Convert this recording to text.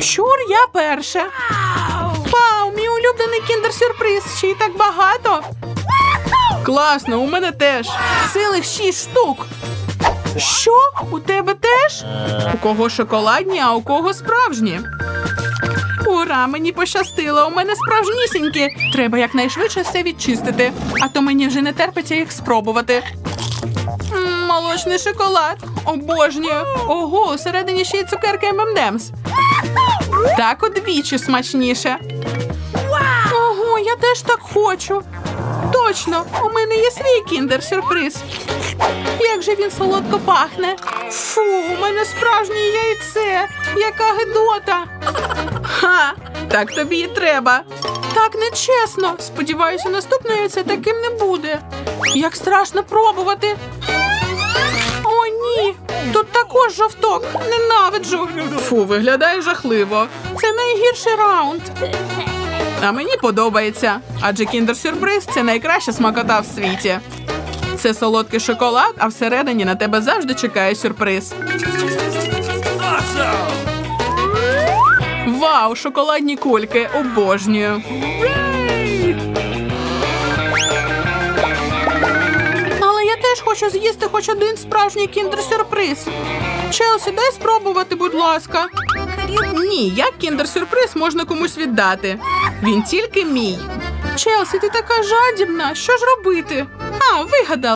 Чур, я перша. Вау, мій улюблений кіндер-сюрприз. Ще й так багато. Класно, у мене теж. Цілих шість штук. Що? У тебе теж? У кого шоколадні, а у кого справжні? Ура, мені пощастило, у мене справжнісінькі. Треба якнайшвидше все відчистити, а то мені вже не терпиться їх спробувати. Молочний шоколад. Обожнюю. Ого, усередині ще й цукерки M&M's. Так удвічі смачніше. Ого, я теж так хочу. Точно, у мене є свій кіндер-сюрприз. Як же він солодко пахне. Фу, у мене справжнє яйце. Яка гидота. Ха, так тобі і треба. Так нечесно. Сподіваюся, наступне яйце таким не буде. Як страшно пробувати. Жовток. Ненавиджу. Фу, виглядає жахливо. Це найгірший раунд. А мені подобається, адже кіндер-сюрприз це найкраща смакота в світі. Це солодкий шоколад, а всередині на тебе завжди чекає сюрприз. Вау, шоколадні кульки, обожнюю. Хочу з'їсти хоч один справжній кіндер-сюрприз. Челсі, дай спробувати, будь ласка. Ні, як кіндер-сюрприз можна комусь віддати. Він тільки мій. Челсі, ти така жадібна. Що ж робити? А, вигадала.